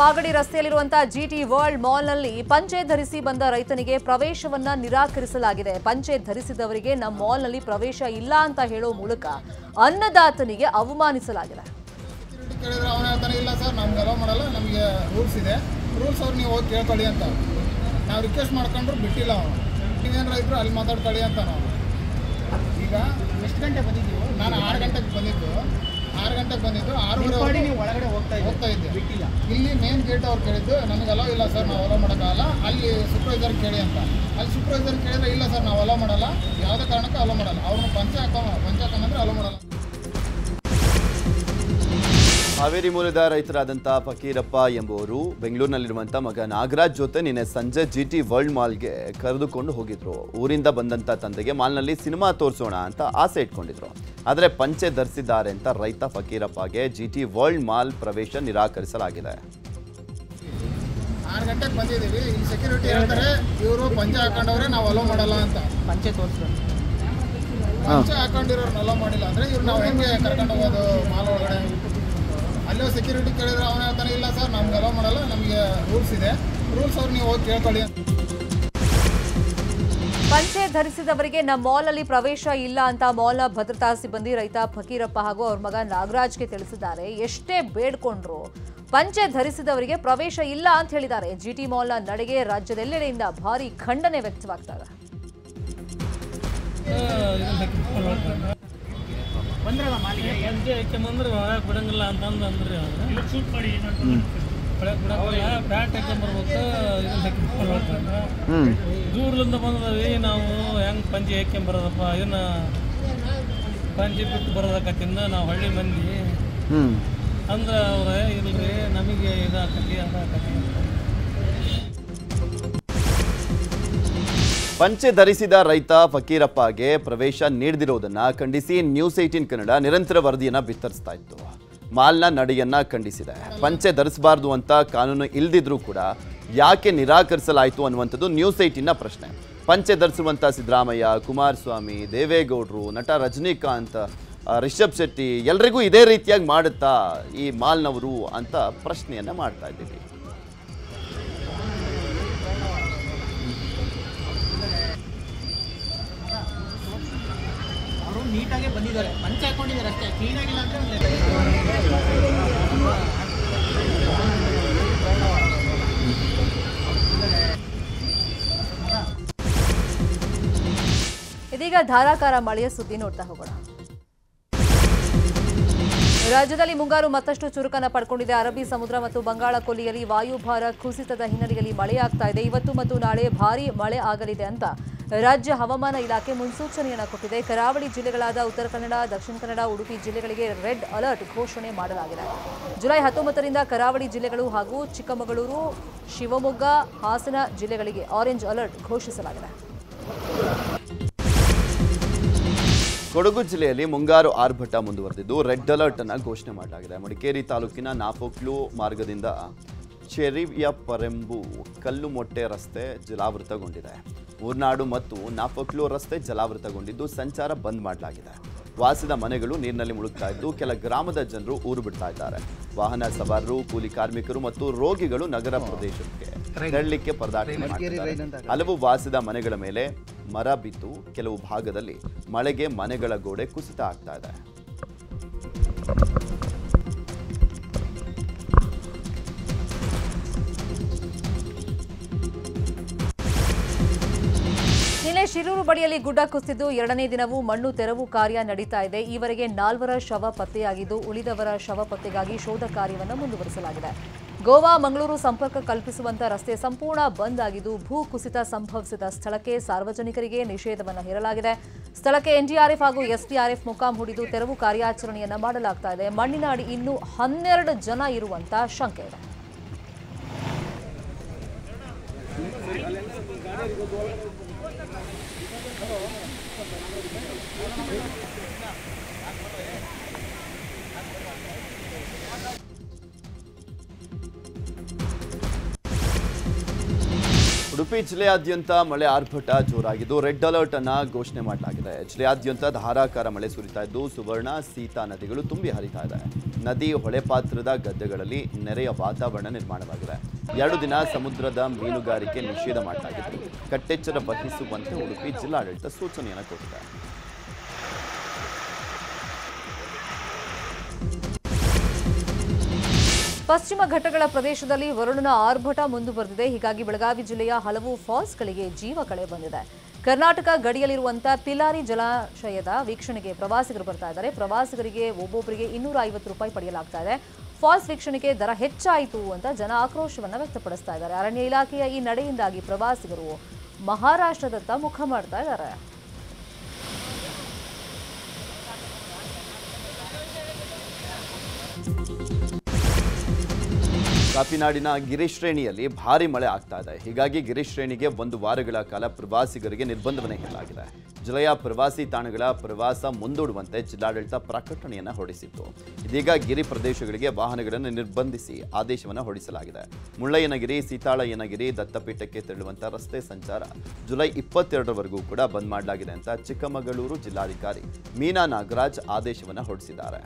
ಮಾಗಡಿ ರಸ್ತೆಯಲ್ಲಿರುವಂತಹ ಜಿಟಿ world ಮಾಲ್ನಲ್ಲಿ ಪಂಚೆ ಧರಿಸಿ ಬಂದ ರೈತನಿಗೆ ಪ್ರವೇಶವನ್ನ ನಿರಾಕರಿಸಲಾಗಿದೆ. ಪಂಚೆ ಧರಿಸಿದವರಿಗೆ ನಮ್ಮ ಮಾಲ್ನಲ್ಲಿ ಪ್ರವೇಶ ಇಲ್ಲ ಅಂತ ಹೇಳೋ ಮೂಲಕ ಅನ್ನದಾತನಿಗೆ ಅವಮಾನಿಸಲಾಗಿದೆ. ಸೆಕ್ಯೂರಿಟಿ ಕೇಳಿದ್ರೆ ಅವನ ಹೇಳ್ತಾನೆ ಇಲ್ಲ ಸರ್ ನಮ್ಗೆ ಅಲೋ ಮಾಡಲ್ಲ ನಮಗೆ ರೂಲ್ಸ್ ಇದೆ. ರೂಲ್ಸ್ ಅವ್ರು ನೀವು ಹೋಗಿ ಕೇಳ್ಕೊಳ್ಳಿ ಅಂತ ನಾವು ರಿಕ್ವೆಸ್ಟ್ ಮಾಡ್ಕೊಂಡ್ರು ಬಿಟ್ಟಿಲ್ಲ ಅವನು. ನೀವೇನಾರ ಇದ್ರು ಅಲ್ಲಿ ಮಾತಾಡ್ಕೊಳ್ಳಿ ಅಂತ ನಾವು ಈಗ ಎಷ್ಟು ಗಂಟೆ ಬಂದಿದ್ದೀವಿ? ನಾನು ಆರು ಗಂಟೆಗೆ ಬಂದಿದ್ದು. ಆರು ಗಂಟೆಗೆ ಬಂದಿದ್ದು ಆರೂವರೆ ಒಳಗಡೆ ಹೋಗ್ತಾ ಇದ್ದೀವಿ ಹೋಗ್ತಾ ಇದ್ದೆ. ಇಲ್ಲಿ ಮೇನ್ ಗೇಟ್ ಅವ್ರು ಕೇಳಿದ್ದು, ನಮಗೆ ಅಲೋ ಇಲ್ಲ ಸರ್ ನಾವು ಅಲೋ ಮಾಡೋಕ್ಕಾಗಲ್ಲ. ಅಲ್ಲಿ ಸೂಪರ್ವೈಸರ್ ಕೇಳಿ ಅಂತ. ಅಲ್ಲಿ ಸೂಪರ್ವೈಸರ್ ಕೇಳಿದ್ರೆ, ಇಲ್ಲ ಸರ್ ನಾವು ಅಲೋ ಮಾಡಲ್ಲ. ಯಾವುದೇ ಕಾರಣಕ್ಕೂ ಅಲೋ ಮಾಡಲ್ಲ. ಅವ್ರನ್ನ ಪಂಚ ಹಾಕೋ ಪಂಚ ಹಾಕೊಂಡ್ರೆ ಅಲೋ ಮಾಡಲ್ಲ. ಹಾವೇರಿ ಮೂಲದ ರೈತರಾದಂಥ ಫಕೀರಪ್ಪ ಎಂಬುವರು ಬೆಂಗಳೂರಿನಲ್ಲಿರುವಂಥ ಮಗ ನಾಗರಾಜ್ ಜೊತೆ ನಿನ್ನೆ ಸಂಜೆ ಜಿ ಟಿ ವರ್ಲ್ಡ್ ಮಾಲ್ಗೆ ಕರೆದುಕೊಂಡು ಹೋಗಿದ್ರು. ಊರಿಂದ ಬಂದಂಥ ತಂದೆಗೆ ಮಾಲ್ನಲ್ಲಿ ಸಿನಿಮಾ ತೋರಿಸೋಣ ಅಂತ ಆಸೆ ಇಟ್ಕೊಂಡಿದ್ರು. ಆದರೆ ಪಂಚೆ ಧರಿಸಿದ್ದಾರೆ ಅಂತ ರೈತ ಫಕೀರಪ್ಪಗೆ ಜಿ ಟಿ ವರ್ಲ್ಡ್ ಮಾಲ್ ಪ್ರವೇಶ ನಿರಾಕರಿಸಲಾಗಿದೆ. ಆರು ಗಂಟೆಗೆ ಬಂದಿದ್ದೀವಿ. ಇಲ್ಲಿ ಸೆಕ್ಯೂರಿಟಿ ಹೇಳ್ತಾರೆ ಇವರು ಪಂಚ ಹಾಕೊಂಡವ್ರೆ ನಾವು ಅಲೋ ಮಾಡಲ್ಲ ಅಂತ. ಪಂಚೆ ತೋರಿಸ್ತಾರೆ ಪಂಚ ಹಾಕೊಂಡಿರೋರ್ನ ಅಲೋ ಮಾಡಿಲ್ಲ ಅಂದ್ರೆ ಇವ್ರು ನಾವು ಹೆಂಗೆ ಕರ್ಕೊಂಡು ಹೋಗೋದು ಮಾಲ್ ಒಳಗಡೆ? ಅಲ್ಲೇ ಸೆಕ್ಯೂರಿಟಿ ಕೇಳಿದ್ರೆ ಅವನ ಹೇಳ್ತಾನೆ ಇಲ್ಲ ಸರ್ ನಮ್ಗೆ ಅಲೋ ಮಾಡಲ್ಲ ನಮಗೆ ರೂಲ್ಸ್ ಇದೆ. ರೂಲ್ಸ್ ಅವ್ರು ನೀವು ಹೋಗಿ ಕೇಳ್ಕೊಳ್ಳಿ ಪಂಚೆ ಧರಿಸಿದವರಿಗೆ ನಮ್ಮ ಮಾಲ್ನಲ್ಲಿ ಪ್ರವೇಶ ಇಲ್ಲ ಅಂತ ಮಾಲ್ನ ಭದ್ರತಾ ಸಿಬ್ಬಂದಿ ರೈತ ಫಕೀರಪ್ಪ ಹಾಗೂ ಅವ್ರ ಮಗ ನಾಗರಾಜ್ಗೆ ತಿಳಿಸಿದ್ದಾರೆ. ಎಷ್ಟೇ ಬೇಡ್ಕೊಂಡ್ರು ಪಂಚೆ ಧರಿಸಿದವರಿಗೆ ಪ್ರವೇಶ ಇಲ್ಲ ಅಂತ ಹೇಳಿದ್ದಾರೆ. ಜಿಟಿ ಮಾಲ್ನ ನಡೆಗೆ ರಾಜ್ಯದೆಲ್ಲೆಡೆಯಿಂದ ಭಾರಿ ಖಂಡನೆ ವ್ಯಕ್ತವಾಗ್ತಾ ಇದೆ ಬಂದ್ರಲ್ಲ ಮಾಲಿಗೆ? ಹಾಕ್ಯಂಬಂದ್ರೆ ಒಳಗೆ ಬಿಡಂಗಿಲ್ಲ ಅಂತಂದು ಅಂದ್ರಿ ಅವ್ರು. ಒಳಗೆ ಬಿಡಂಗಿಲ್ಲ ಪ್ಯಾಂಟ್ ಹಾಕ್ಯಂಬರ್ಬೇಕು ಇದನ್ನ ಹಾಕ್ಯಂಬರ್ಬೇಕು ದೂರದಿಂದ ಬಂದದವಿ ನಾವು ಹೆಂಗೆ ಇದನ್ನ ಪಂಚಿ ಬಿಟ್ಟು ಬರೋದಕ್ಕತ್ತಿಂದ ನಾವು ಹಳ್ಳಿ ಮಂದಿ. ಅಂದ್ರೆ ಅವ್ರೆ ಇಲ್ರಿ ನಮಗೆ ಇದಾಕತಿ ಅದಾಕತಿ ಪಂಚೆ ಧರಿಸಿದ ರೈತ ಫಕೀರಪ್ಪಗೆ ಪ್ರವೇಶ ನೀಡದಿರೋದನ್ನ ಖಂಡಿಸಿ ನ್ಯೂಸ್ ಏಟೀನ್ ಕನ್ನಡ ನಿರಂತರ ವರದಿಯನ್ನ ಬಿತ್ತರಿಸ್ತಾ ಇತ್ತು. ಮಾಲ್ನ ನಡೆಯನ್ನ ಖಂಡಿಸಿದೆ. ಪಂಚೆ ಧರಿಸಬಾರ್ದು ಅಂತ ಕಾನೂನು ಇಲ್ದಿದ್ರೂ ಕೂಡ ಯಾಕೆ ನಿರಾಕರಿಸಲಾಯಿತು ಅನ್ನುವಂಥದ್ದು ನ್ಯೂಸ್ ಏಟೀನ್ನ ಪ್ರಶ್ನೆ. ಪಂಚೆ ಧರಿಸುವಂಥ ಸಿದ್ದರಾಮಯ್ಯ, ಕುಮಾರಸ್ವಾಮಿ, ದೇವೇಗೌಡರು, ನಟ ರಜನಿಕಾಂತ್ ರಿಷಬ್ ಶೆಟ್ಟಿ ಎಲ್ರಿಗೂ ಇದೇ ರೀತಿಯಾಗಿ ಮಾಡುತ್ತಾ ಈ ಮಾಲ್ನವರು ಅಂತ ಪ್ರಶ್ನೆಯನ್ನ ಮಾಡ್ತಾ ಇದ್ದೀವಿ ಅವರು ನೀಟಾಗೆ ಮಂಚ ಹಾಕೊಂಡಿದ್ದಾರೆ ಅಷ್ಟೇ. ಕ್ಲೀನ್ ಆಗಿಲ್ಲ ಅಂದ್ರೆ ಇದೀಗ ಧಾರಾಕಾರ ಮಳೆಯ ಸುದ್ದಿ ನೋಡ್ತಾ ಹೋಗೋಣ. ರಾಜ್ಯದಲ್ಲಿ ಮುಂಗಾರು ಮತ್ತಷ್ಟು ಚುರುಕನ್ನ ಪಡ್ಕೊಂಡಿದೆ. ಅರಬ್ಬಿ, ಸಮುದ್ರ ಮತ್ತು ಬಂಗಾಳ ಕೊಲ್ಲಿಯಲ್ಲಿ ವಾಯುಭಾರ ಕುಸಿತದ ಹಿನ್ನೆಲೆಯಲ್ಲಿ ಮಳೆಯಾಗ್ತಾ ಇದೆ. ಇವತ್ತು ಮತ್ತು ನಾಳೆ ಭಾರೀ ಮಳೆ ಆಗಲಿದೆ ಅಂತ ರಾಜ್ಯ ಹವಾಮಾನ ಇಲಾಖೆ ಮುನ್ಸೂಚನೆಯನ್ನು ಕೊಟ್ಟಿದೆ. ಕರಾವಳಿ ಜಿಲ್ಲೆಗಳಾದ ಉತ್ತರ ಕನ್ನಡ, ದಕ್ಷಿಣ ಕನ್ನಡ, ಉಡುಪಿ ಜಿಲ್ಲೆಗಳಿಗೆ ರೆಡ್ ಅಲರ್ಟ್ ಘೋಷಣೆ ಮಾಡಲಾಗಿದೆ. ಜುಲೈ ಹತ್ತೊಂಬತ್ತರಿಂದ ಕರಾವಳಿ ಜಿಲ್ಲೆಗಳು ಹಾಗೂ ಚಿಕ್ಕಮಗಳೂರು, ಶಿವಮೊಗ್ಗ, ಹಾಸನ ಜಿಲ್ಲೆಗಳಿಗೆ ಆರೆಂಜ್ ಅಲರ್ಟ್ ಘೋಷಿಸಲಾಗಿದೆ. ಕೊಡಗು ಜಿಲ್ಲೆಯಲ್ಲಿ ಮುಂಗಾರು ಆರ್ಭಟ ಮುಂದುವರೆದಿದ್ದು ರೆಡ್ ಅಲರ್ಟ್ ಅನ್ನು ಘೋಷಣೆ ಮಾಡಲಾಗಿದೆ. ಮಡಿಕೇರಿ ತಾಲೂಕಿನ ನಾಪೋಕ್ಲು ಮಾರ್ಗದಿಂದ ಚೆರಿಯ ಪರೆಂಬು ಕಲ್ಲು ಮೊಟ್ಟೆ ರಸ್ತೆ ಜಲಾವೃತಗೊಂಡಿದೆ. ಊರ್ನಾಡು ಮತ್ತು ನಾಫೋಕ್ಲು ರಸ್ತೆ ಜಲಾವೃತಗೊಂಡಿದ್ದು ಸಂಚಾರ ಬಂದ್ ಮಾಡಲಾಗಿದೆ. ವಾಸದ ಮನೆಗಳು ನೀರಿನಲ್ಲಿ ಮುಳುಗ್ತಾ ಇದ್ದು ಕೆಲ ಗ್ರಾಮದ ಜನರು ಊರು ಬಿಡ್ತಾ ಇದ್ದಾರೆ. ವಾಹನ ಸವಾರರು ಕೂಲಿ ಕಾರ್ಮಿಕರು ಮತ್ತು ರೋಗಿಗಳು ನಗರ ಪ್ರದೇಶಕ್ಕೆ ತೆರಳಲಿಕ್ಕೆ ಪರದಾಟ ಮಾಡ್ತಿದ್ದಾರೆ. ಹಲವು ವಾಸದ ಮನೆಗಳ ಮೇಲೆ ಮರ ಬಿದ್ದು ಕೆಲವು ಭಾಗದಲ್ಲಿ ಮಳೆಗೆ ಮನೆಗಳ ಗೋಡೆ ಕುಸಿತ ಆಗ್ತಾ ಇದೆ. ನಿನ್ನೆ ಶಿರೂರು ಬಳಿಯಲ್ಲಿ ಗುಡ್ಡ ಕುಸಿದ್ದು ಎರಡನೇ ದಿನವೂ ಮಣ್ಣು ತೆರವು ಕಾರ್ಯ ನಡೀತಾ ಇದೆ. ಈವರೆಗೆ ನಾಲ್ವರ ಶವ ಪತ್ತೆಯಾಗಿದ್ದು ಉಳಿದವರ ಶವ ಪತ್ತೆಗಾಗಿ ಶೋಧ ಕಾರ್ಯವನ್ನು ಮುಂದುವರಿಸಲಾಗಿದೆ. ಗೋವಾ, ಮಂಗಳೂರು ಸಂಪರ್ಕ ಕಲ್ಪಿಸುವಂತ ರಸ್ತೆ ಸಂಪೂರ್ಣ ಬಂದ್ ಆಗಿದ್ದು ಭೂ ಕುಸಿತ ಸಂಭವಿಸಿದ ಸ್ಥಳಕ್ಕೆ ಸಾರ್ವಜನಿಕರಿಗೆ ನಿಷೇಧವನ್ನು ಹೇರಲಾಗಿದೆ. ಸ್ಥಳಕ್ಕೆ ಎನ್ಡಿಆರ್ಎಫ್ ಹಾಗೂ ಎಸ್ಡಿಆರ್ಎಫ್ ಮುಖಾಂ ಹೂಡಿದ್ದು ತೆರವು ಕಾರ್ಯಾಚರಣೆಯನ್ನು ಮಾಡಲಾಗ್ತಾ ಇದೆ. ಮಣ್ಣಿನ ಅಡಿ ಇನ್ನೂ ಹನ್ನೆರಡು ಜನ ಇರುವಂತ ಶಂಕೆ ಇದೆ. ಉಡುಪಿ ಜಿಲ್ಲೆಯಾದ್ಯಂತ ಮಳೆ ಆರ್ಭಟ ಜೋರಾಗಿದ್ದು ರೆಡ್ ಅಲರ್ಟ್ ಅನ್ನ ಘೋಷಣೆ ಮಾಡಲಾಗಿದೆ. ಜಿಲ್ಲೆಯಾದ್ಯಂತ ಧಾರಾಕಾರ ಮಳೆ ಸುರಿತಾ ಇದ್ದು, ಸುವರ್ಣ, ಸೀತಾ ನದಿಗಳು ತುಂಬಿ ಹರಿತಾ ಇದೆ. ನದಿ ಹೊಳೆಪಾತ್ರದ ಗದ್ದೆಗಳಲ್ಲಿ ನೆರೆಯ ವಾತಾವರಣ ನಿರ್ಮಾಣವಾಗಿದೆ. ಎರಡು ದಿನ ಸಮುದ್ರದ ಮೀನುಗಾರಿಕೆ ನಿಷೇಧ ಮಾಡಲಾಗಿದೆ ಕಟ್ಟೆಚ್ಚರ ವಹಿಸುವಂತೆ ಉಡುಪಿ ಜಿಲ್ಲಾಡಳಿತ ಸೂಚನೆಯನ್ನು ಕೊಟ್ಟಿದೆ. ಪಶ್ಚಿಮ ಘಟ್ಟಗಳ ಪ್ರದೇಶದಲ್ಲಿ ವರುಣನ ಆರ್ಭಟ ಮುಂದುವರೆದಿದೆ. ಹೀಗಾಗಿ ಬೆಳಗಾವಿ ಜಿಲ್ಲೆಯ ಹಲವು ಫಾಲ್ಸ್ಗಳಿಗೆ ಜೀವ ಕಳೆ ಬಂದಿದೆ. ಕರ್ನಾಟಕ ಗಡಿಯಲ್ಲಿರುವಂತಹ ಪಿಲಾರಿ ಜಲಾಶಯದ ವೀಕ್ಷಣೆಗೆ ಪ್ರವಾಸಿಗರು ಬರ್ತಾ ಇದ್ದಾರೆ. ಪ್ರವಾಸಿಗರಿಗೆ ಒಬ್ಬೊಬ್ಬರಿಗೆ ಇನ್ನೂರ ಐವತ್ತು ರೂಪಾಯಿ ಪಡೆಯಲಾಗ್ತಾ ಇದೆ. ಫಾಲ್ಸ್ ವೀಕ್ಷಣೆಗೆ ದರ ಹೆಚ್ಚಾಯಿತು ಅಂತ ಜನ ಆಕ್ರೋಶವನ್ನು ವ್ಯಕ್ತಪಡಿಸ್ತಾ ಇದ್ದಾರೆ. ಅರಣ್ಯ ಇಲಾಖೆಯ ಈ ನಡೆಯಿಂದಾಗಿ ಪ್ರವಾಸಿಗರು ಮಹಾರಾಷ್ಟ್ರದತ್ತ ಮುಖ ಮಾಡ್ತಾ ಇದ್ದಾರೆ. ಕಾಪಿನಾಡಿನ ಗಿರಿಶ್ರೇಣಿಯಲ್ಲಿ ಭಾರಿ ಮಳೆ ಆಗ್ತಾ ಇದೆ. ಹೀಗಾಗಿ ಗಿರಿಶ್ರೇಣಿಗೆ ಒಂದು ವಾರಗಳ ಕಾಲ ಪ್ರವಾಸಿಗರಿಗೆ ನಿರ್ಬಂಧವನ್ನು ಹೇರಲಾಗಿದೆ. ಜಿಲ್ಲೆಯ ಪ್ರವಾಸಿ ತಾಣಗಳ ಪ್ರವಾಸ ಮುಂದೂಡುವಂತೆ ಜಿಲ್ಲಾಡಳಿತ ಪ್ರಕಟಣೆಯನ್ನು ಹೊರಡಿಸಿತ್ತು. ಇದೀಗ ಗಿರಿ ಪ್ರದೇಶಗಳಿಗೆ ವಾಹನಗಳನ್ನು ನಿರ್ಬಂಧಿಸಿ ಆದೇಶವನ್ನು ಹೊರಡಿಸಲಾಗಿದೆ. ಮುಳ್ಳಯ್ಯನಗಿರಿ, ಸೀತಾಳಯ್ಯನಗಿರಿ ದತ್ತಪೀಠಕ್ಕೆ ತೆರಳುವಂಥ ರಸ್ತೆ ಸಂಚಾರ ಜುಲೈ ಇಪ್ಪತ್ತೆರಡರವರೆಗೂ ಕೂಡ ಬಂದ್ ಮಾಡಲಾಗಿದೆ ಅಂತ ಚಿಕ್ಕಮಗಳೂರು ಜಿಲ್ಲಾಧಿಕಾರಿ ಮೀನಾ ನಾಗರಾಜ್ ಆದೇಶವನ್ನು ಹೊರಡಿಸಿದ್ದಾರೆ.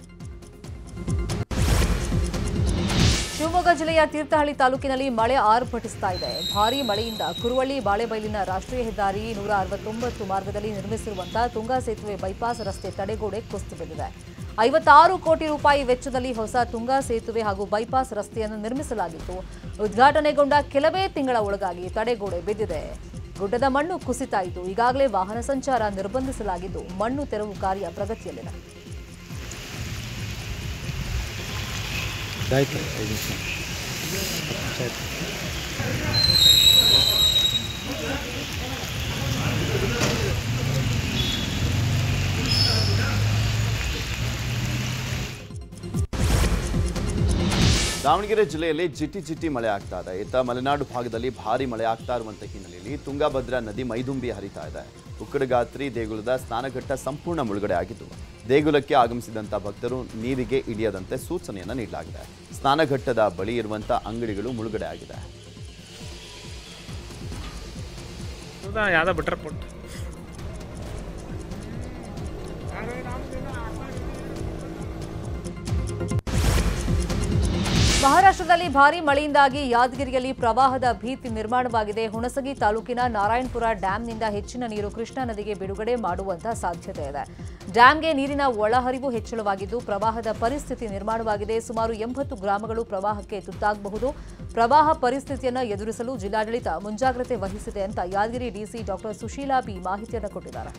ಶಿವಮೊಗ್ಗ ಜಿಲ್ಲೆಯ ತೀರ್ಥಹಳ್ಳಿ ತಾಲೂಕಿನಲ್ಲಿ ಮಳೆ ಆರ್ಭಟಿಸ್ತಾ ಇದೆ. ಭಾರೀ ಮಳೆಯಿಂದ ಕುರುವಳ್ಳಿ, ಬಾಳೆಬೈಲಿನ ರಾಷ್ಟ್ರೀಯ ಹೆದ್ದಾರಿ ನೂರ ಅರವತ್ತೊಂಬತ್ತು ಮಾರ್ಗದಲ್ಲಿ ನಿರ್ಮಿಸಿರುವಂತಹ ತುಂಗಾ ಸೇತುವೆ ಬೈಪಾಸ್ ರಸ್ತೆ ತಡೆಗೋಡೆ ಕುಸಿದು ಬಿದ್ದಿದೆ. ಐವತ್ತಾರು ಕೋಟಿ ರೂಪಾಯಿ ವೆಚ್ಚದಲ್ಲಿ ಹೊಸ ತುಂಗಾ ಸೇತುವೆ ಹಾಗೂ ಬೈಪಾಸ್ ರಸ್ತೆಯನ್ನು ನಿರ್ಮಿಸಲಾಗಿತ್ತು. ಉದ್ಘಾಟನೆಗೊಂಡ ಕೆಲವೇ ತಿಂಗಳ ಒಳಗಾಗಿ ತಡೆಗೋಡೆ ಬಿದ್ದಿದೆ. ಗುಡ್ಡದ ಮಣ್ಣು ಕುಸಿತಾಯಿತು ಈಗಾಗಲೇ ವಾಹನ ಸಂಚಾರ ನಿರ್ಬಂಧಿಸಲಾಗಿದ್ದು ಮಣ್ಣು ತೆರವು ಕಾರ್ಯ ಪ್ರಗತಿಯಲ್ಲಿದೆ. ದಾವಣಗೆರೆ ಜಿಲ್ಲೆಯಲ್ಲಿ ಜಿಟಿ ಜಿಟಿ ಮಳೆ ಆಗ್ತಾ ಇದೆ. ಇತ್ತ ಮಲೆನಾಡು ಭಾಗದಲ್ಲಿ ಭಾರಿ ಮಳೆ ಆಗ್ತಾ ಇರುವಂತ ಹಿನ್ನೆಲೆಯಲ್ಲಿ ತುಂಗಭದ್ರಾ ನದಿ ಮೈದುಂಬಿ ಹರಿತಾ ಇದೆ. ಉಕ್ಕಡಗಾತ್ರಿ ದೇಗುಲದ ಸ್ನಾನಘಟ್ಟ ಸಂಪೂರ್ಣ ಮುಳುಗಡೆ ಆಗಿದ್ದು ದೇಗುಲಕ್ಕೆ ಆಗಮಿಸಿದಂಥ ಭಕ್ತರು ನೀರಿಗೆ ಇಳಿಯದಂತೆ ಸೂಚನೆಯನ್ನು ನೀಡಲಾಗಿದೆ. ಸ್ನಾನಘಟ್ಟದ ಬಳಿ ಇರುವಂತ ಅಂಗಡಿಗಳು ಮುಳುಗಡೆ ಆಗಿದೆ. ಯಾವ್ದೋ ಬಿಟ್ರೆ ಮಹಾರಾಷ್ಟ್ರದಲ್ಲಿ ಭಾರೀ ಮಳೆಯಿಂದಾಗಿ ಯಾದಗಿರಿಯಲ್ಲಿ ಪ್ರವಾಹದ ಭೀತಿ ನಿರ್ಮಾಣವಾಗಿದೆ. ಹುಣಸಗಿ ತಾಲೂಕಿನ ನಾರಾಯಣಪುರ ಡ್ಯಾಂನಿಂದ ಹೆಚ್ಚಿನ ನೀರು ಕೃಷ್ಣಾ ನದಿಗೆ ಬಿಡುಗಡೆ ಮಾಡುವಂತಹ ಸಾಧ್ಯತೆ ಇದೆ. ಡ್ಯಾಂಗೆ ನೀರಿನ ಒಳಹರಿವು ಹೆಚ್ಚಳವಾಗಿದ್ದು, ಪ್ರವಾಹದ ಪರಿಸ್ಥಿತಿ ನಿರ್ಮಾಣವಾಗಿದೆ. ಸುಮಾರು ಎಂಬತ್ತು ಗ್ರಾಮಗಳು ಪ್ರವಾಹಕ್ಕೆ ತುತ್ತಾಗಬಹುದು. ಪ್ರವಾಹ ಪರಿಸ್ಥಿತಿಯನ್ನು ಎದುರಿಸಲು ಜಿಲ್ಲಾಡಳಿತ ಮುಂಜಾಗ್ರತೆ ವಹಿಸಿದೆ ಅಂತ Yadgir DC doctor Sushila B ಮಾಹಿತಿಯನ್ನು ಕೊಟ್ಟಿದ್ದಾರೆ.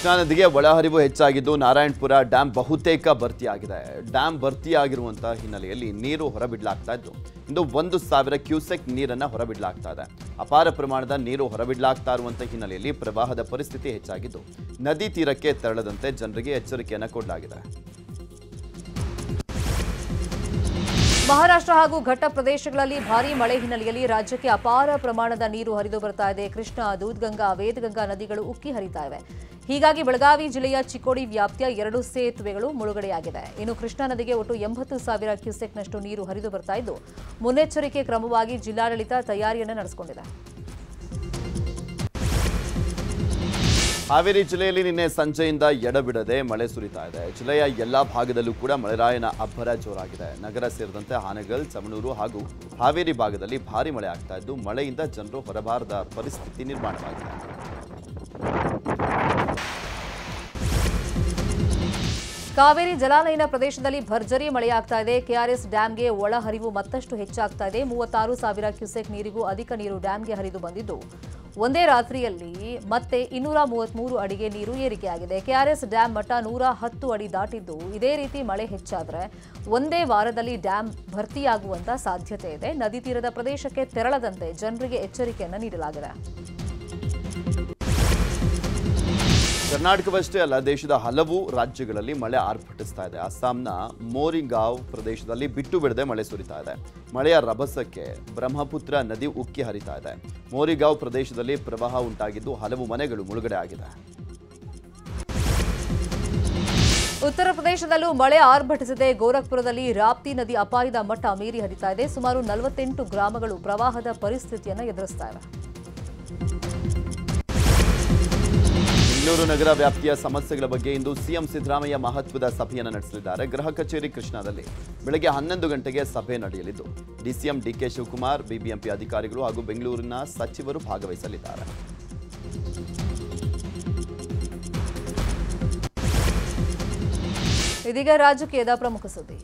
ಕೃಷ್ಣಾ ನದಿಗೆ ಒಳಹರಿವು ಹೆಚ್ಚಾಗಿದ್ದು ನಾರಾಯಣಪುರ ಡ್ಯಾಂ ಬಹುತೇಕ ಭರ್ತಿಯಾಗಿದೆ. ಡ್ಯಾಂ ಭರ್ತಿಯಾಗಿರುವಂತಹ ಹಿನ್ನೆಲೆಯಲ್ಲಿ ನೀರು ಹೊರಬಿಡಲಾಗ್ತಾ ಇದ್ದು, ಇಂದು ಒಂದು ಸಾವಿರ ಕ್ಯೂಸೆಕ್ ನೀರನ್ನ ಹೊರಬಿಡಲಾಗ್ತಾ ಇದೆ. ಅಪಾರ ಪ್ರಮಾಣದ ನೀರು ಹೊರಬಿಡಲಾಗ್ತಾ ಇರುವಂತಹ ಹಿನ್ನೆಲೆಯಲ್ಲಿ ಪ್ರವಾಹದ ಪರಿಸ್ಥಿತಿ ಹೆಚ್ಚಾಗಿದ್ದು, ನದಿ ತೀರಕ್ಕೆ ತೆರಳದಂತೆ ಜನರಿಗೆ ಎಚ್ಚರಿಕೆಯನ್ನು ಕೊಡಲಾಗಿದೆ. ಮಹಾರಾಷ್ಟ್ರ ಹಾಗೂ ಘಟ್ಟ ಪ್ರದೇಶಗಳಲ್ಲಿ ಭಾರೀ ಮಳೆ ಹಿನ್ನೆಲೆಯಲ್ಲಿ ರಾಜ್ಯಕ್ಕೆ ಅಪಾರ ಪ್ರಮಾಣದ ನೀರು ಹರಿದು ಬರ್ತಾ ಇದೆ. ಕೃಷ್ಣಾ, ದೂದ್ಗಂಗಾ, ವೇದಗಂಗಾ ನದಿಗಳು ಉಕ್ಕಿ ಹರಿತಾ ಇವೆ. ಹೀಗಾಗಿ ಬೆಳಗಾವಿ ಜಿಲ್ಲೆಯ ಚಿಕ್ಕೋಡಿ ವ್ಯಾಪ್ತಿಯ ಎರಡು ಸೇತುವೆಗಳು ಮುಳುಗಡೆಯಾಗಿದೆ ಇನ್ನು ಕೃಷ್ಣಾ ನದಿಗೆ ಒಟ್ಟು ಎಂಬತ್ತು ಸಾವಿರ ಕ್ಯೂಸೆಕ್ನಷ್ಟು ನೀರು ಹರಿದು ಬರ್ತಾ ಇದ್ದು, ಮುನ್ನೆಚ್ಚರಿಕೆ ಕ್ರಮವಾಗಿ ಜಿಲ್ಲಾಡಳಿತ ತಯಾರಿಯನ್ನು ನಡೆಸಿಕೊಂಡಿದೆ. ಹಾವೇರಿ ಜಿಲ್ಲೆಯಲ್ಲಿ ನಿನ್ನೆ ಸಂಜೆಯಿಂದ ಎಡಬಿಡದೆ ಮಳೆ ಸುರಿತಾ ಇದೆ. ಜಿಲ್ಲೆಯ ಎಲ್ಲಾ ಭಾಗದಲ್ಲೂ ಕೂಡ ಮಳೆರಾಯನ ಅಬ್ಬರ ಜೋರಾಗಿದೆ. ನಗರ ಸೇರಿದಂತೆ ಹಾನಗಲ್ ಚಮನೂರು ಹಾಗೂ ಹಾವೇರಿ ಭಾಗದಲ್ಲಿ ಭಾರಿ ಮಳೆ ಆಗ್ತಾ ಇದ್ದು, ಮಳೆಯಿಂದ ಜನರು ಹೊರಬಾರದ ಪರಿಸ್ಥಿತಿ ನಿರ್ಮಾಣವಾಗಿದೆ. ಕಾವೇರಿ ಜಲಾನಯನ ಪ್ರದೇಶದಲ್ಲಿ ಭರ್ಜರಿ ಮಳೆಯಾಗ್ತಾ ಇದೆ. ಕೆಆರ್ಎಸ್ ಡ್ಯಾಂಗೆ ಒಳಹರಿವು ಮತ್ತಷ್ಟು ಹೆಚ್ಚಾಗ್ತಾ ಇದೆ. ಮೂವತ್ತಾರು ಸಾವಿರ ಕ್ಯೂಸೆಕ್ ನೀರಿಗೂ ಅಧಿಕ ನೀರು ಡ್ಯಾಂಗೆ ಹರಿದು ಬಂದಿದ್ದು. ಒಂದೇ ರಾತ್ರಿಯಲ್ಲಿ ಮತ್ತೆ ಇನ್ನೂರ ಮೂವತ್ಮೂರು ಅಡಿಗೆ ನೀರು ಏರಿಕೆಯಾಗಿದೆ ಕೆಆರ್ಎಸ್ ಡ್ಯಾಂ ಮಟ್ಟ ನೂರ ಹತ್ತು ಅಡಿ ದಾಟಿದ್ದು ಇದೇ ರೀತಿ ಮಳೆ ಹೆಚ್ಚಾದರೆ ಒಂದೇ ವಾರದಲ್ಲಿ ಡ್ಯಾಂ ಭರ್ತಿಯಾಗುವಂತ ಸಾಧ್ಯತೆ ಇದೆ. ನದಿ ತೀರದ ಪ್ರದೇಶಕ್ಕೆ ತೆರಳದಂತೆ ಜನರಿಗೆ ಎಚ್ಚರಿಕೆಯನ್ನು ನೀಡಲಾಗಿದೆ. ಕರ್ನಾಟಕವಷ್ಟೇ ಅಲ್ಲ, ದೇಶದ ಹಲವು ರಾಜ್ಯಗಳಲ್ಲಿ ಮಳೆ ಆರ್ಭಟಿಸ್ತಾ ಇದೆ. ಅಸ್ಸಾಂನ ಮೋರಿಂಗಾವ್ ಪ್ರದೇಶದಲ್ಲಿ ಬಿಟ್ಟು ಬಿಡದೆ ಮಳೆ ಸುರಿತಾ ಇದೆ. ಮಳೆಯ ರಭಸಕ್ಕೆ ಬ್ರಹ್ಮಪುತ್ರ ನದಿ ಉಕ್ಕಿ ಹರಿತಾ ಇದೆ. ಮೋರಿಗಾವ್ ಪ್ರದೇಶದಲ್ಲಿ ಪ್ರವಾಹ ಉಂಟಾಗಿದ್ದು ಹಲವು ಮನೆಗಳು ಮುಳುಗಡೆ ಆಗಿದೆ. ಉತ್ತರ ಪ್ರದೇಶದಲ್ಲೂ ಮಳೆ ಆರ್ಭಟಿಸಿದೆ ಗೋರಖ್ಪುರದಲ್ಲಿ ರಾಪ್ತಿ ನದಿ ಅಪಾಯದ ಮಟ್ಟ ಮೀರಿ ಹರಿತಾ ಇದೆ. ಸುಮಾರು ನಲವತ್ತೆಂಟು ಗ್ರಾಮಗಳು ಪ್ರವಾಹದ ಪರಿಸ್ಥಿತಿಯನ್ನು ಎದುರಿಸ್ತಾ ಇವೆ. ಬೆಂಗಳೂರು ನಗರ ವ್ಯಾಪ್ತಿಯ ಸಮಸ್ಯೆಗಳ ಬಗ್ಗೆ ಇಂದು ಸಿಎಂ ಸಿದ್ದರಾಮಯ್ಯ ಮಹತ್ವದ ಸಭೆಯನ್ನು ನಡೆಸಲಿದ್ದಾರೆ. ಗೃಹ ಕಚೇರಿ ಕೃಷ್ಣಾದಲ್ಲಿ ಬೆಳಗ್ಗೆ ಹನ್ನೊಂದು ಗಂಟೆಗೆ ಸಭೆ ನಡೆಯಲಿದ್ದು ಡಿಸಿಎಂ ಡಿಕೆ ಶಿವಕುಮಾರ್, ಬಿಬಿಎಂಪಿ ಅಧಿಕಾರಿಗಳು ಹಾಗೂ ಬೆಂಗಳೂರಿನ ಸಚಿವರು ಭಾಗವಹಿಸಲಿದ್ದಾರೆ. ಇದೀಗ ರಾಜಕೀಯದ ಪ್ರಮುಖ ಸುದ್ದಿ.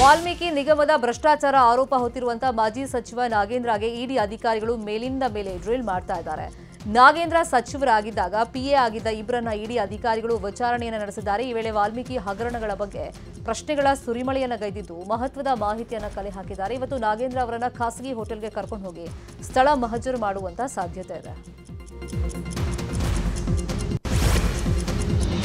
ವಾಲ್ಮೀಕಿ ನಿಗಮದ ಭ್ರಷ್ಟಾಚಾರ ಆರೋಪ ಹೊತ್ತಿರುವಂತಹ ಮಾಜಿ ಸಚಿವ ನಾಗೇಂದ್ರಗೆ ಇಡಿ ಅಧಿಕಾರಿಗಳು ಮೇಲಿಂದ ಮೇಲೆ ಡ್ರಿಲ್ ಮಾಡ್ತಾ ಇದ್ದಾರೆ. ನಾಗೇಂದ್ರ ಸಚಿವರಾಗಿದ್ದಾಗ, ಪಿಎ ಆಗಿದ್ದ ಇಬ್ಬರನ್ನ ಇಡಿ ಅಧಿಕಾರಿಗಳು ವಿಚಾರಣೆಯನ್ನು ನಡೆಸಿದ್ದಾರೆ. ಈ ವೇಳೆ ವಾಲ್ಮೀಕಿ ಹಗರಣಗಳ ಬಗ್ಗೆ ಪ್ರಶ್ನೆಗಳ ಸುರಿಮಳೆಯನ್ನು ಗೈದಿದ್ದು ಮಹತ್ವದ ಮಾಹಿತಿಯನ್ನು ಕಲೆ ಹಾಕಿದ್ದಾರೆ. ಇವತ್ತು ನಾಗೇಂದ್ರ ಅವರನ್ನ ಖಾಸಗಿ ಹೋಟೆಲ್ಗೆ ಕರ್ಕೊಂಡು ಹೋಗಿ ಸ್ಥಳ ಮಹಜರು ಮಾಡುವಂತ ಸಾಧ್ಯತೆ ಇದೆ.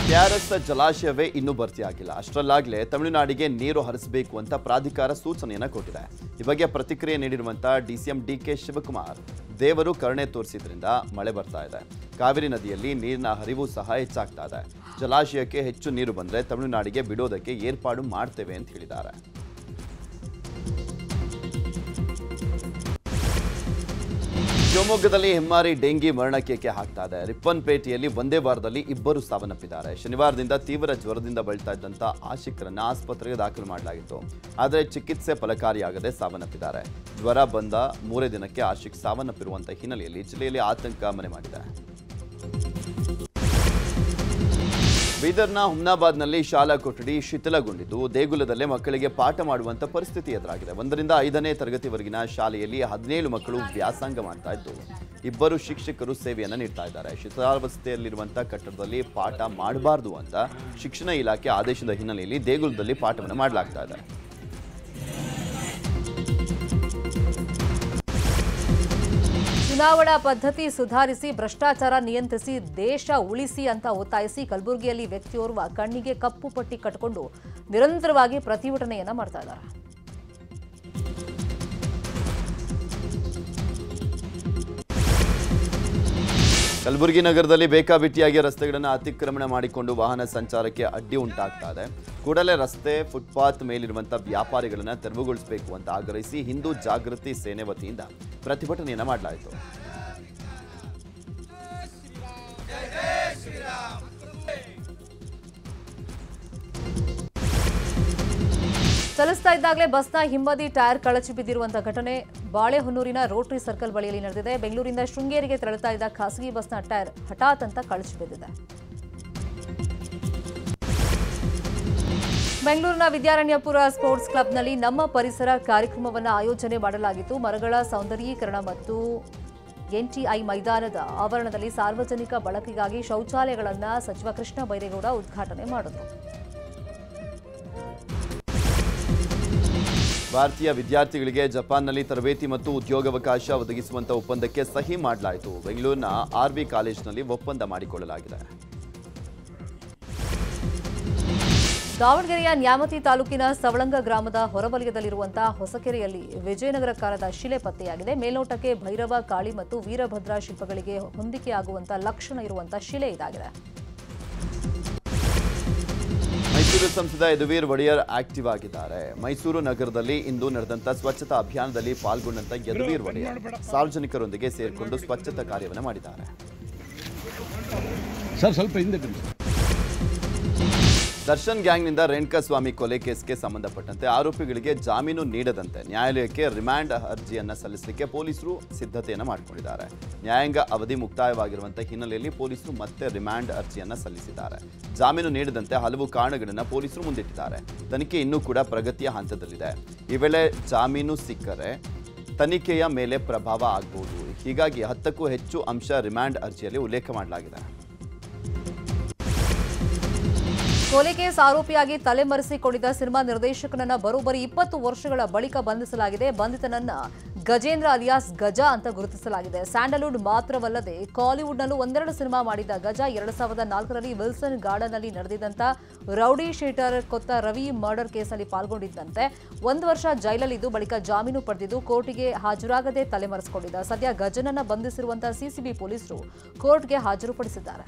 ಕೆಆರ್ಎಸ್ ಜಲಾಶಯವೇ ಇನ್ನೂ ಭರ್ತಿಯಾಗಿಲ್ಲ ಅಷ್ಟರಲ್ಲಾಗಲೇ ತಮಿಳುನಾಡಿಗೆ ನೀರು ಹರಿಸಬೇಕು ಅಂತ ಪ್ರಾಧಿಕಾರ ಸೂಚನೆಯನ್ನು ಕೊಟ್ಟಿದೆ. ಈ ಬಗ್ಗೆ ಪ್ರತಿಕ್ರಿಯೆ ನೀಡಿರುವಂತಹ ಡಿಸಿಎಂ ಡಿಕೆ ಶಿವಕುಮಾರ್. ದೇವರು ಕರುಣೆ ತೋರಿಸಿದ್ರಿಂದ ಮಳೆ ಬರ್ತಾ ಇದೆ. ಕಾವೇರಿ ನದಿಯಲ್ಲಿ ನೀರಿನ ಹರಿವು ಸಹ ಹೆಚ್ಚಾಗ್ತಾ ಇದೆ. ಜಲಾಶಯಕ್ಕೆ ಹೆಚ್ಚು ನೀರು ಬಂದರೆ ತಮಿಳುನಾಡಿಗೆ ಬಿಡೋದಕ್ಕೆ ಏರ್ಪಾಡು ಮಾಡ್ತೇವೆ ಅಂತ ಹೇಳಿದ್ದಾರೆ. ಶಿವಮೊಗ್ಗದಲ್ಲಿ ಹೆಮ್ಮಾರಿ ಡೆಂಗಿ ಮರಣಕೇಕೆ ಹಾಕ್ತಾ ಇದೆ? ರಿಪ್ಪನ್ಪೇಟೆಯಲ್ಲಿ ಒಂದೇ ವಾರದಲ್ಲಿ ಇಬ್ಬರು ಸಾವನ್ನಪ್ಪಿದ್ದಾರೆ. ಶನಿವಾರದಿಂದ ತೀವ್ರ ಜ್ವರದಿಂದ ಬಳಲ್ತಾ ಇದ್ದಂಥ ಆಶಿಕರನ್ನ ಆಸ್ಪತ್ರೆಗೆ ದಾಖಲು ಮಾಡಲಾಗಿತ್ತು. ಆದರೆ ಚಿಕಿತ್ಸೆ ಫಲಕಾರಿಯಾಗದೆ ಸಾವನ್ನಪ್ಪಿದ್ದಾರೆ. ಜ್ವರ ಬಂದ ಮೂರೇ ದಿನಕ್ಕೆ ಆಶಿಕ್ ಸಾವನ್ನಪ್ಪಿರುವಂಥ ಹಿನ್ನೆಲೆಯಲ್ಲಿ ಜಿಲ್ಲೆಯಲ್ಲಿ ಆತಂಕ ಮನೆ ಮಾಡಿದೆ ಬೀದರ್ನ ಹುಮ್ನಾಬಾದ್ನಲ್ಲಿ ಶಾಲಾ ಕೊಠಡಿ ಶಿಥಿಲಗೊಂಡಿದ್ದು, ದೇಗುಲದಲ್ಲೇ ಮಕ್ಕಳಿಗೆ ಪಾಠ ಮಾಡುವಂತ ಪರಿಸ್ಥಿತಿ ಎದುರಾಗಿದೆ. ಒಂದರಿಂದ ಐದನೇ ತರಗತಿವರೆಗಿನ ಶಾಲೆಯಲ್ಲಿ ಹದಿನೇಳು ಮಕ್ಕಳು ವ್ಯಾಸಂಗ ಮಾಡ್ತಾ ಇದ್ದು, ಇಬ್ಬರು ಶಿಕ್ಷಕರು ಸೇವೆಯನ್ನು ನೀಡ್ತಾ ಇದ್ದಾರೆ. ಶಿಥಿಲಾವಸ್ಥೆಯಲ್ಲಿರುವಂತಹ ಕಟ್ಟಡದಲ್ಲಿ ಪಾಠ ಮಾಡಬಾರದು ಅಂತ ಶಿಕ್ಷಣ ಇಲಾಖೆ ಆದೇಶದ ಹಿನ್ನೆಲೆಯಲ್ಲಿ ದೇಗುಲದಲ್ಲಿ ಪಾಠವನ್ನು ಮಾಡಲಾಗ್ತಾ ಇದೆ. ಚುನಾವಣಾ ಪದ್ಧತಿ ಸುಧಾರಿಸಿ, ಭ್ರಷ್ಟಾಚಾರ ನಿಯಂತ್ರಿಸಿ, ದೇಶ ಉಳಿಸಿ ಅಂತ ಒತ್ತಾಯಿಸಿ ಕಲಬುರಗಿಯಲ್ಲಿ ವ್ಯಕ್ತಿಯೋರ್ವ ಕಣ್ಣಿಗೆ ಕಪ್ಪು ಪಟ್ಟಿ ಕಟ್ಟಿಕೊಂಡು ನಿರಂತರವಾಗಿ ಪ್ರತಿಭಟನೆಯನ್ನ ಮಾಡ್ತಾ ಇದ್ದಾರೆ. ಕಲಬುರಗಿ ನಗರದಲ್ಲಿ ಬೇಕಾಬಿಟ್ಟಿಯಾಗಿ ರಸ್ತೆಗಳನ್ನು ಅತಿಕ್ರಮಣ ಮಾಡಿಕೊಂಡು ವಾಹನ ಸಂಚಾರಕ್ಕೆ ಅಡ್ಡಿ ಉಂಟಾಗ್ತಾ ಇದೆ. ಕೂಡಲೇ ರಸ್ತೆ, ಫುಟ್ಪಾತ್ ಮೇಲಿರುವಂಥ ವ್ಯಾಪಾರಿಗಳನ್ನು ತೆರವುಗೊಳಿಸಬೇಕು ಅಂತ ಆಗ್ರಹಿಸಿ ಹಿಂದೂ ಜಾಗೃತಿ ಸೇನೆ ವತಿಯಿಂದ ಪ್ರತಿಭಟನೆಯನ್ನು ಮಾಡಲಾಯಿತು. ಚಲಿಸ್ತಾ ಇದ್ದಾಗಲೇ ಬಸ್ನ ಹಿಂಬದಿ ಟೈರ್ ಕಳಚಿ ಬಿದ್ದಿರುವಂತಹ ಘಟನೆ. ಬಾಳೆಹೊನ್ನೂರಿನ ರೋಟರಿ ಸರ್ಕಲ್ ಬಳಿಯಲ್ಲಿ ನಡೆದಿದೆ. ಬೆಂಗಳೂರಿನಿಂದ ಶೃಂಗೇರಿಗೆ ತೆರಳುತ್ತಾ ಇದ್ದ ಖಾಸಗಿ ಬಸ್ನ ಟೈರ್ ಹಠಾತ್ ಅಂತ ಕಳಚಿ ಬಿದ್ದಿದೆ ಬೆಂಗಳೂರಿನ ವಿದ್ಯಾರಣ್ಯಪುರ ಸ್ಪೋರ್ಟ್ಸ್ ಕ್ಲಬ್ನಲ್ಲಿ ನಮ್ಮ ಪರಿಸರ ಕಾರ್ಯಕ್ರಮವನ್ನು ಆಯೋಜನೆ ಮಾಡಲಾಗಿತ್ತು. ಮರಗಳ ಸೌಂದರ್ಯೀಕರಣ ಮತ್ತು ಎನ್ಟಿಐ ಮೈದಾನದ ಆವರಣದಲ್ಲಿ ಸಾರ್ವಜನಿಕ ಬಳಕೆಗಾಗಿ ಶೌಚಾಲಯಗಳನ್ನು ಸಚಿವ ಕೃಷ್ಣ ಬೈರೇಗೌಡ ಉದ್ಘಾಟನೆ ಮಾಡಿದರು. ಭಾರತೀಯ ವಿದ್ಯಾರ್ಥಿಗಳಿಗೆ ಜಪಾನ್ನಲ್ಲಿ ತರಬೇತಿ ಮತ್ತು ಉದ್ಯೋಗಾವಕಾಶ ಒದಗಿಸುವಂತ ಒಪ್ಪಂದಕ್ಕೆ ಸಹಿ ಮಾಡಲಾಯಿತು. ಬೆಂಗಳೂರಿನ ಆರ್ವಿ ಕಾಲೇಜಿನಲ್ಲಿ ಒಪ್ಪಂದ ಮಾಡಿಕೊಳ್ಳಲಾಗಿದೆ. ದಾವಣಗೆರೆಯ ನ್ಯಾಮತಿ ತಾಲೂಕಿನ ಸವಳಂಗ ಗ್ರಾಮದ ಹೊರವಲಯದಲ್ಲಿರುವಂತಹ ಹೊಸಕೆರೆಯಲ್ಲಿ ವಿಜಯನಗರ ಕಾಲದ ಶಿಲೆ ಪತ್ತೆಯಾಗಿದೆ. ಮೇಲ್ನೋಟಕ್ಕೆ ಭೈರವ, ಕಾಳಿ ಮತ್ತು ವೀರಭದ್ರ ಶಿಲ್ಪಗಳಿಗೆ ಹೊಂದಿಕೆಯಾಗುವಂತಹ ಲಕ್ಷಣ ಇರುವಂತಹ ಶಿಲೆ ಇದಾಗಿದೆ. ಮೈಸೂರು ಸಂಸದ ಯದುವೀರ್ ಒಡೆಯರ್ ಆಕ್ಟಿವ್ ಆಗಿದ್ದಾರೆ. ಮೈಸೂರು ನಗರದಲ್ಲಿ ಇಂದು ನಡೆದಂತ ಸ್ವಚ್ಛತಾ ಅಭಿಯಾನದಲ್ಲಿ ಪಾಲ್ಗೊಂಡಂತ ಯದುವೀರ್ ಒಡೆಯರ್. ಸಾರ್ವಜನಿಕರೊಂದಿಗೆ ಸೇರಿಕೊಂಡು ಸ್ವಚ್ಛತಾ ಕಾರ್ಯವನ್ನು ಮಾಡಿದ್ದಾರೆ. ಸರ್, ಸ್ವಲ್ಪ ಹಿಂದೆ ದರ್ಶನ್ ಗ್ಯಾಂಗ್ನಿಂದ ರೇಣುಕಾಸ್ವಾಮಿ ಕೊಲೆ ಕೇಸ್ಗೆ ಸಂಬಂಧಪಟ್ಟಂತೆ ಆರೋಪಿಗಳಿಗೆ ಜಾಮೀನು ನೀಡದಂತೆ ನ್ಯಾಯಾಲಯಕ್ಕೆ ರಿಮ್ಯಾಂಡ್ ಅರ್ಜಿಯನ್ನು ಸಲ್ಲಿಸಲಿಕ್ಕೆ ಪೊಲೀಸರು ಸಿದ್ಧತೆಯನ್ನು ಮಾಡಿಕೊಂಡಿದ್ದಾರೆ. ನ್ಯಾಯಾಂಗ ಅವಧಿ ಮುಕ್ತಾಯವಾಗಿರುವಂತಹ ಹಿನ್ನೆಲೆಯಲ್ಲಿ ಪೊಲೀಸರು ಮತ್ತೆ ರಿಮ್ಯಾಂಡ್ ಅರ್ಜಿಯನ್ನು ಸಲ್ಲಿಸಿದ್ದಾರೆ. ಜಾಮೀನು ನೀಡದಂತೆ ಹಲವು ಕಾರಣಗಳನ್ನು ಪೊಲೀಸರು ಮುಂದಿಟ್ಟಿದ್ದಾರೆ. ತನಿಖೆ ಇನ್ನೂ ಕೂಡ ಪ್ರಗತಿಯ ಹಂತದಲ್ಲಿದೆ. ಈ ವೇಳೆ ಜಾಮೀನು ಸಿಕ್ಕರೆ ತನಿಖೆಯ ಮೇಲೆ ಪ್ರಭಾವ ಆಗಬಹುದು ಹೀಗಾಗಿ ಹತ್ತಕ್ಕೂ ಹೆಚ್ಚು ಅಂಶ ರಿಮ್ಯಾಂಡ್ ಅರ್ಜಿಯಲ್ಲಿ ಉಲ್ಲೇಖ ಮಾಡಲಾಗಿದೆ. ಕೊಲೆ ಕೇಸ್ ಆರೋಪಿಯಾಗಿ ತಲೆಮರೆಸಿಕೊಂಡಿದ್ದ ಸಿನಿಮಾ ನಿರ್ದೇಶಕನನ್ನ ಬರೋಬ್ಬರಿ ಇಪ್ಪತ್ತು ವರ್ಷಗಳ ಬಳಿಕ ಬಂಧಿಸಲಾಗಿದೆ. ಬಂಧಿತನನ್ನ ಗಜೇಂದ್ರ ಅಲಿಯಾಸ್ ಗಜ ಅಂತ ಗುರುತಿಸಲಾಗಿದೆ. ಸ್ಯಾಂಡಲ್ವುಡ್ ಮಾತ್ರವಲ್ಲದೆ ಕಾಲಿವುಡ್ನಲ್ಲೂ ಒಂದೆರಡು ಸಿನಿಮಾ ಮಾಡಿದ್ದ ಗಜ ಎರಡ್ ಸಾವಿರದ ನಾಲ್ಕರಲ್ಲಿ ವಿಲ್ಸನ್ ಗಾರ್ಡನ್ನಲ್ಲಿ ನಡೆದಿದ್ದಂತ rowdy sheeter Kotta Ravi murder ಕೇಸಲ್ಲಿ ಪಾಲ್ಗೊಂಡಿದ್ದಂತೆ. ಒಂದು ವರ್ಷ ಜೈಲಲ್ಲಿದ್ದು ಬಳಿಕ ಜಾಮೀನು ಪಡೆದಿದ್ದು ಕೋರ್ಟಿಗೆ ಹಾಜರಾಗದೆ ತಲೆಮರೆಸಿಕೊಂಡಿದ್ದ. ಸದ್ಯ ಗಜನನ್ನ ಬಂಧಿಸಿರುವಂತಹ ಸಿಸಿಬಿ ಪೊಲೀಸರು ಕೋರ್ಟ್ಗೆ ಹಾಜರುಪಡಿಸಿದ್ದಾರೆ.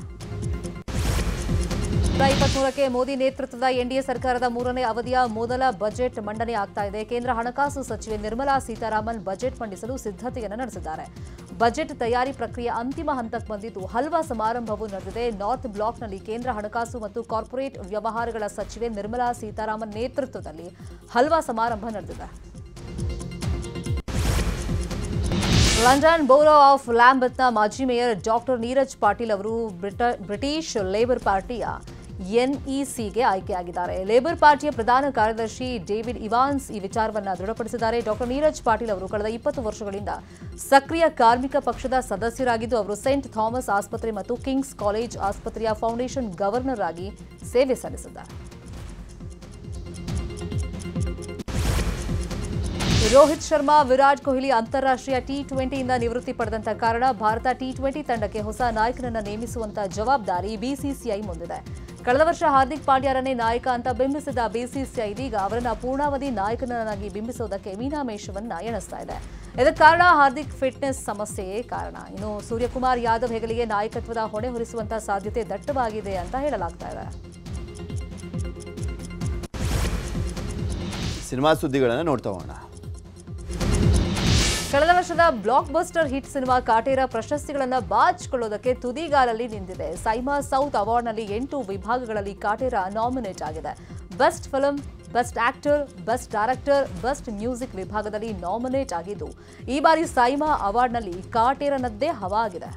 ಜುಲೈ ಇಪ್ಪತ್ಮೂರಕ್ಕೆ ಮೋದಿ ನೇತೃತ್ವದ ಎನ್ಡಿಎ ಸರ್ಕಾರದ ಮೂರನೇ ಅವಧಿಯ ಮೊದಲ ಬಜೆಟ್ ಮಂಡನೆ ಆಗ್ತಾ ಇದೆ. ಕೇಂದ್ರ ಹಣಕಾಸು ಸಚಿವೆ ನಿರ್ಮಲಾ ಸೀತಾರಾಮನ್ ಬಜೆಟ್ ಮಂಡಿಸಲು ಸಿದ್ಧತೆಯನ್ನು ನಡೆಸಿದ್ದಾರೆ. ಬಜೆಟ್ ತಯಾರಿ ಪ್ರಕ್ರಿಯೆ ಅಂತಿಮ ಹಂತಕ್ಕೆ ಬಂದಿದ್ದು, ಹಲ್ವಾ ಸಮಾರಂಭವು ನಡೆದಿದೆ. ನಾರ್ತ್ ಬ್ಲಾಕ್ನಲ್ಲಿ ಕೇಂದ್ರ ಹಣಕಾಸು ಮತ್ತು ಕಾರ್ಪೊರೇಟ್ ವ್ಯವಹಾರಗಳ ಸಚಿವೆ ನಿರ್ಮಲಾ ಸೀತಾರಾಮನ್ ನೇತೃತ್ವದಲ್ಲಿ ಹಲ್ವಾ ಸಮಾರಂಭ ನಡೆದಿದೆ. ಲಂಡನ್ ಬೋರೋ ಆಫ್ ಲ್ಯಾಂಬತ್ನ ಮಾಜಿ ಮೇಯರ್ ಡಾಕ್ಟರ್ ನೀರಜ್ ಪಾಟೀಲ್ ಅವರು ಬ್ರಿಟ- ಬ್ರಿಟಿಷ್ ಲೇಬರ್ ಪಾರ್ಟಿಯ ಎನ್ಇಸಿಗೆ ಆಯ್ಕೆಯಾಗಿದ್ದಾರೆ. ಲೇಬರ್ ಪಾರ್ಟಿಯ ಪ್ರಧಾನ ಕಾರ್ಯದರ್ಶಿ ಡೇವಿಡ್ ಇವಾನ್ಸ್ ಈ ವಿಚಾರವನ್ನು ದೃಢಪಡಿಸಿದ್ದಾರೆ. ಡಾಕ್ಟರ್ ನೀರಜ್ ಪಾಟೀಲ್ ಅವರು ಕಳೆದ ಇಪ್ಪತ್ತು ವರ್ಷಗಳಿಂದ ಸಕ್ರಿಯ ಕಾರ್ಮಿಕ ಪಕ್ಷದ ಸದಸ್ಯರಾಗಿದ್ದು, ಅವರು ಸೇಂಟ್ ಥಾಮಸ್ ಆಸ್ಪತ್ರೆ ಮತ್ತು ಕಿಂಗ್ಸ್ ಕಾಲೇಜ್ ಆಸ್ಪತ್ರೆಯ ಫೌಂಡೇಶನ್ ಗವರ್ನರ್ ಆಗಿ ಸೇವೆ ಸಲ್ಲಿಸಿದ್ದಾರೆ. ರೋಹಿತ್ ಶರ್ಮಾ, ವಿರಾಟ್ ಕೊಹ್ಲಿ ಅಂತಾರಾಷ್ಟ್ರೀಯ ಟಿ ಟ್ವೆಂಟಿಯಿಂದ ನಿವೃತ್ತಿ ಪಡೆದಂತ ಕಾರಣ ಭಾರತ ಟಿ ಟ್ವೆಂಟಿ ತಂಡಕ್ಕೆ ಹೊಸ ನಾಯಕನನ್ನು ನೇಮಿಸುವಂತ ಜವಾಬ್ದಾರಿ ಬಿಸಿಸಿಐ ಮುಂದಿದೆ. ಕಳೆದ ವರ್ಷ ಹಾರ್ದಿಕ್ ಪಾಂಡ್ಯರನ್ನೇ ನಾಯಕ ಅಂತ ಬಿಂಬಿಸಿದ ಬಿಸಿಸಿಐ ಇದೀಗ ಅವರನ್ನ ಪೂರ್ಣಾವಧಿ ನಾಯಕನನ್ನಾಗಿ ಬಿಂಬಿಸುವುದಕ್ಕೆ ಮೀನಾಮೇಷವನ್ನ ಎಣಿಸ್ತಾ ಇದೆ. ಇದಕ್ಕೆ ಕಾರಣ ಹಾರ್ದಿಕ್ ಫಿಟ್ನೆಸ್ ಸಮಸ್ಯೆಯೇ ಕಾರಣ. ಇನ್ನು ಸೂರ್ಯಕುಮಾರ್ ಯಾದವ್ ಹೆಗಲಿಗೆ ನಾಯಕತ್ವದ ಹೊಣೆ ಹೊರಿಸುವಂತಹ ಸಾಧ್ಯತೆ ದಟ್ಟವಾಗಿದೆ ಅಂತ ಹೇಳಲಾಗ್ತಾ ಇದೆ. ಸಿನಿಮಾ ಸುದ್ದಿಗಳನ್ನು ನೋಡ್ತಾ ಹೋಗೋಣ. ಕಳೆದ ವರ್ಷದ blockbuster hit cinema Kaatera ಪ್ರಶಸ್ತಿಗಳನ್ನ ಬಾಚಿಕೊಳ್ಳೋದಕ್ಕೆ ತುದಿಗಾಲಲ್ಲಿ ನಿಂತಿದೆ. ಸೈಮಾ ಸೌತ್ ಅವಾರ್ಡ್ನಲ್ಲಿ ಎಂಟು ವಿಭಾಗಗಳಲ್ಲಿ ಕಾಟೇರ ನಾಮಿನೇಟ್ ಆಗಿದೆ. Best film, best actor, best director, best music ವಿಭಾಗದಲ್ಲಿ ನಾಮಿನೇಟ್ ಆಗಿದ್ದು, ಈ ಬಾರಿ ಸೈಮಾ ಅವಾರ್ಡ್ನಲ್ಲಿ ಕಾಟೇರನದ್ದೇ ಹವಾ ಆಗಿದೆ